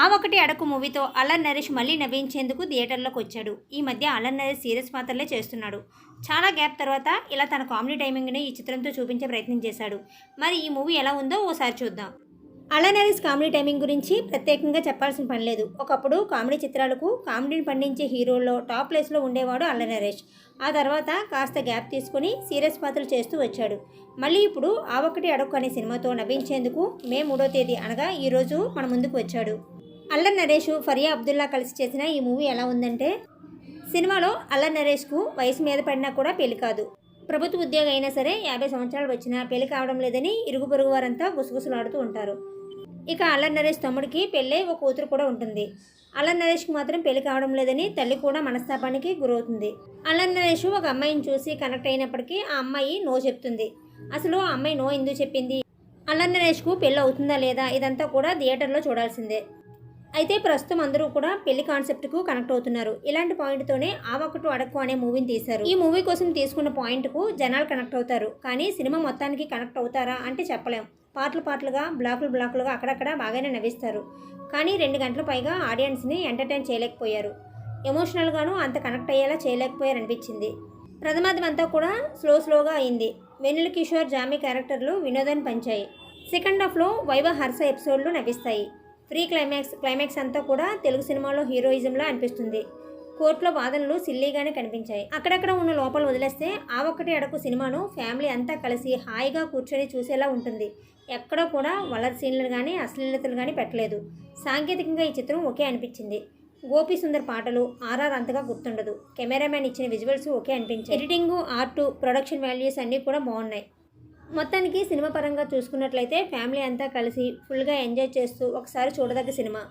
ఆ ఒకటి అడకు మూవీతో అల్లన్ నరేష్ మళ్ళీ నవ్వించేందుకు థియేటర్లోకి వచ్చాడు. ఈ మధ్య అల్లన్ నరేష్ సీరియస్ పాత్రలే చేస్తున్నాడు. చాలా గ్యాప్ తర్వాత ఇలా తన కామెడీ టైమింగ్ని ఈ చిత్రంతో చూపించే ప్రయత్నం చేశాడు. మరి ఈ మూవీ ఎలా ఉందో ఓసారి చూద్దాం. అల్లన్ నరేష్ కామెడీ టైమింగ్ గురించి ప్రత్యేకంగా చెప్పాల్సిన పని లేదు. ఒకప్పుడు కామెడీ చిత్రాలకు కామెడీని పండించే హీరోల్లో టాప్ ప్లేస్లో ఉండేవాడు అల్లన్ నరేష్. ఆ తర్వాత కాస్త గ్యాప్ తీసుకుని సీరియస్ పాత్రలు చేస్తూ వచ్చాడు. మళ్ళీ ఇప్పుడు ఆ ఒకటి అడక్కు అనే సినిమాతో నవ్వించేందుకు మే మూడో తేదీ అనగా ఈరోజు మన ముందుకు వచ్చాడు. అల్లర్ నరేష్ ఫరియా అబ్దుల్లా కలిసి చేసిన ఈ మూవీ ఎలా ఉందంటే సినిమాలో అల్లర్ నరేష్కు వయసు మీద పడినా కూడా పెళ్ళి కాదు. ప్రభుత్వ ఉద్యోగం అయినా సరే యాభై సంవత్సరాలు వచ్చినా పెళ్ళి కావడం లేదని ఇరుగు పొరుగు వారంతా గుసగుసలాడుతూ ఉంటారు. ఇక అల్లర్ నరేష్ తమ్ముడికి పెళ్ళై ఒక కూతురు కూడా ఉంటుంది. అల్లర్ నరేష్కి మాత్రం పెళ్ళి కావడం లేదని తల్లి కూడా మనస్తాపానికి గురవుతుంది. అల్లన్ నరేష్ ఒక అమ్మాయిని చూసి కనెక్ట్ అయినప్పటికీ ఆ అమ్మాయి నో చెప్తుంది. అసలు ఆ అమ్మాయి నో ఎందుకు చెప్పింది? అల్లర్ నరేష్కు పెళ్ళి అవుతుందా లేదా? ఇదంతా కూడా థియేటర్లో చూడాల్సిందే. అయితే ప్రస్తుతం అందరూ కూడా పెళ్ళి కాన్సెప్ట్కు కనెక్ట్ అవుతున్నారు. ఇలాంటి పాయింట్తోనే ఆ ఒకటి అడక్కు అనే మూవీని తీశారు. ఈ మూవీ కోసం తీసుకున్న పాయింట్కు జనాలు కనెక్ట్ అవుతారు. కానీ సినిమా మొత్తానికి కనెక్ట్ అవుతారా అంటే చెప్పలేం. పాటలు పాటలుగా బ్లాకులు బ్లాకులుగా అక్కడక్కడ బాగానే నవ్విస్తారు. కానీ రెండు గంటల పైగా ఆడియన్స్ని ఎంటర్టైన్ చేయలేకపోయారు. ఎమోషనల్గాను అంత కనెక్ట్ అయ్యేలా చేయలేకపోయారు అనిపించింది. ప్రథమార్థం అంతా కూడా స్లో స్లోగా అయింది. వెన్నెల కిషోర్ జామీ క్యారెక్టర్లు వినోదాన్ని పంచాయి. సెకండ్ హాఫ్లో వైవ హర్ష ఎపిసోడ్లు నవ్విస్తాయి. ఫ్రీ క్లైమాక్స్ క్లైమాక్స్ అంతా కూడా తెలుగు సినిమాలో హీరోయిజంలా అనిపిస్తుంది. కోర్టులో వాదనలు సిల్లీగానే కనిపించాయి. అక్కడక్కడ ఉన్న లోపాలు వదిలేస్తే ఆ ఒక్కటి అడకు సినిమాను ఫ్యామిలీ అంతా కలిసి హాయిగా కూర్చొని చూసేలా ఉంటుంది. ఎక్కడ కూడా వలర్ సీన్లు కానీ అశ్లీలతలు కానీ పెట్టలేదు. సాంకేతికంగా ఈ చిత్రం ఒకే అనిపించింది. గోపి సుందర్ పాటలు ఆర్ఆర్ అంతగా గుర్తుండదు. కెమెరామ్యాన్ ఇచ్చిన విజువల్స్ ఒకే అనిపించాయి. ఎడిటింగ్ ఆర్టు ప్రొడక్షన్ వాల్యూస్ అన్నీ కూడా బాగున్నాయి. మొత్తానికి సినిమా పరంగా చూసుకున్నట్లయితే ఫ్యామిలీ అంతా కలిసి ఫుల్గా ఎంజాయ్ చేస్తూ ఒకసారి చూడదగ్గ సినిమా.